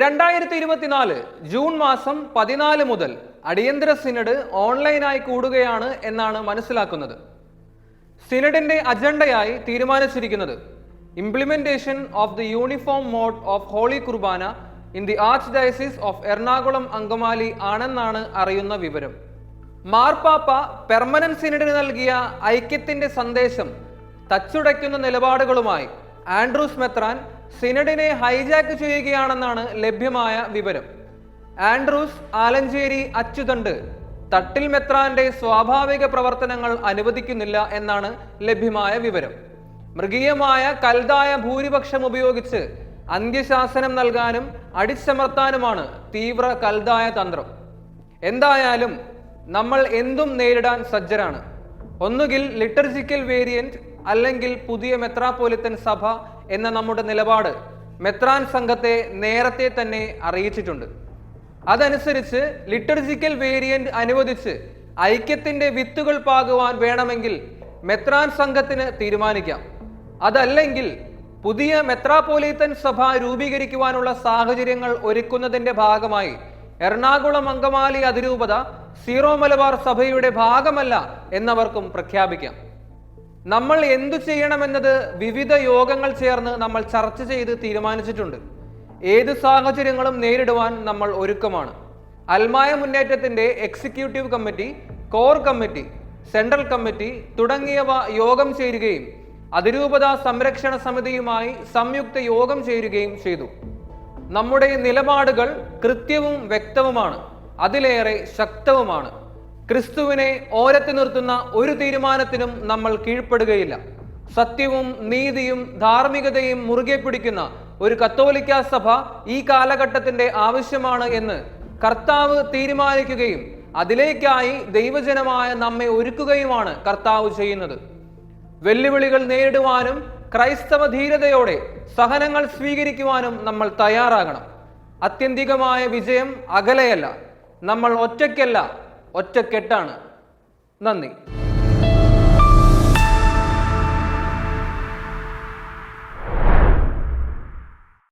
രണ്ടായിരത്തി ഇരുപത്തിനാല് ജൂൺ മാസം പതിനാല് മുതൽ അടിയന്തര സിനഡ് ഓൺലൈനായി കൂടുകയാണ് എന്നാണ് മനസ്സിലാക്കുന്നത്. സിനഡിന്റെ അജണ്ടയായി തീരുമാനിച്ചിരിക്കുന്നത് implementation of the uniform mode of holy Qurbana in the archdiocese of Ernakulam Angamaly ആണെന്നാണ് അറിയുന്ന വിവരം. മാർപ്പാപ്പ പെർമനന്റ് സിനഡിന് നൽകിയ ഐക്യത്തിന്റെ സന്ദേശം തച്ചുടയ്ക്കുന്ന നിലപാടുകളുമായി ആൻഡ്രൂസ് മെത്രാൻ സിനഡിനെ ഹൈജാക്ക് ചെയ്യുകയാണെന്നാണ് ലഭ്യമായ വിവരം. ആൻഡ്രൂസ് ആലഞ്ചേരി അച്ചുതണ്ട് തട്ടിൽ മെത്രാന്റെ സ്വാഭാവിക പ്രവർത്തനങ്ങൾ അനുവദിക്കുന്നില്ല എന്നാണ് ലഭ്യമായ വിവരം. മൃഗീയമായ കൽതായ ഭൂരിപക്ഷം ഉപയോഗിച്ച് അന്ത്യശാസനം നൽകാനും അടിച്ചമർത്താനുമാണ് തീവ്ര കൽതായ തന്ത്രം. എന്തായാലും നമ്മൾ എന്തും നേരിടാൻ സജ്ജരാണ്. ഒന്നുകിൽ ലിറ്റർജിക്കൽ വേരിയന്റ് അല്ലെങ്കിൽ പുതിയ മെത്രാപ്പോലിത്തൻ സഭ എന്ന നമ്മുടെ നിലപാട് മെത്രാൻ സംഘത്തെ നേരത്തെ തന്നെ അറിയിച്ചിട്ടുണ്ട്. അതനുസരിച്ച് ലിറ്റർജിക്കൽ വേരിയന്റ് അനുവദിച്ച് ഐക്യത്തിന്റെ വിത്തുകൾ പാകുവാൻ വേണമെങ്കിൽ മെത്രാൻ സംഘത്തിന് തീരുമാനിക്കാം. അതല്ലെങ്കിൽ പുതിയ മെത്രാപ്പോലീത്തൻ സഭ രൂപീകരിക്കുവാനുള്ള സാഹചര്യങ്ങൾ ഒരുക്കുന്നതിന്റെ ഭാഗമായി എറണാകുളം അങ്കമാലി അതിരൂപത സീറോ മലബാർ സഭയുടെ ഭാഗമല്ല എന്നവർക്കും പ്രഖ്യാപിക്കാം. നമ്മൾ എന്തു ചെയ്യണമെന്നത് വിവിധ യോഗങ്ങൾ ചേർന്ന് നമ്മൾ ചർച്ച ചെയ്ത് തീരുമാനിച്ചിട്ടുണ്ട്. ഏത് സാഹചര്യങ്ങളും നേരിടുവാൻ നമ്മൾ ഒരുക്കമാണ്. അൽമായ മുന്നേറ്റത്തിന്റെ executive committee core committee central committee തുടങ്ങിയവ യോഗം ചേരുകയും അതിരൂപത സംരക്ഷണ സമിതിയുമായി സംയുക്ത യോഗം ചേരുകയും ചെയ്തു. നമ്മുടെ നിലപാടുകൾ കൃത്യവും വ്യക്തവുമാണ്. അതിലേറെ ശക്തവുമാണ്. ക്രിസ്തുവിനെ ഓരത്തി നിർത്തുന്ന ഒരു തീരുമാനത്തിനും നമ്മൾ കീഴ്പ്പെടുകയില്ല. സത്യവും നീതിയും ധാർമ്മികതയും മുറുകെ പിടിക്കുന്ന ഒരു കത്തോലിക്ക സഭ ഈ കാലഘട്ടത്തിന്റെ ആവശ്യമാണ് എന്ന് കർത്താവ് തീരുമാനിക്കുകയും അതിലേക്കായി ദൈവജനമായ നമ്മെ ഒരുക്കുകയുമാണ് കർത്താവ് ചെയ്യുന്നത്. വെല്ലുവിളികൾ നേരിടുവാനും ക്രൈസ്തവ ധീരതയോടെ സഹനങ്ങൾ സ്വീകരിക്കുവാനും നമ്മൾ തയ്യാറാകണം. അത്യന്തികമായ വിജയം അകലെയല്ല. നമ്മൾ ഒറ്റയ്ക്കല്ല. ഒറ്റക്കെട്ടാണ്. നന്ദി.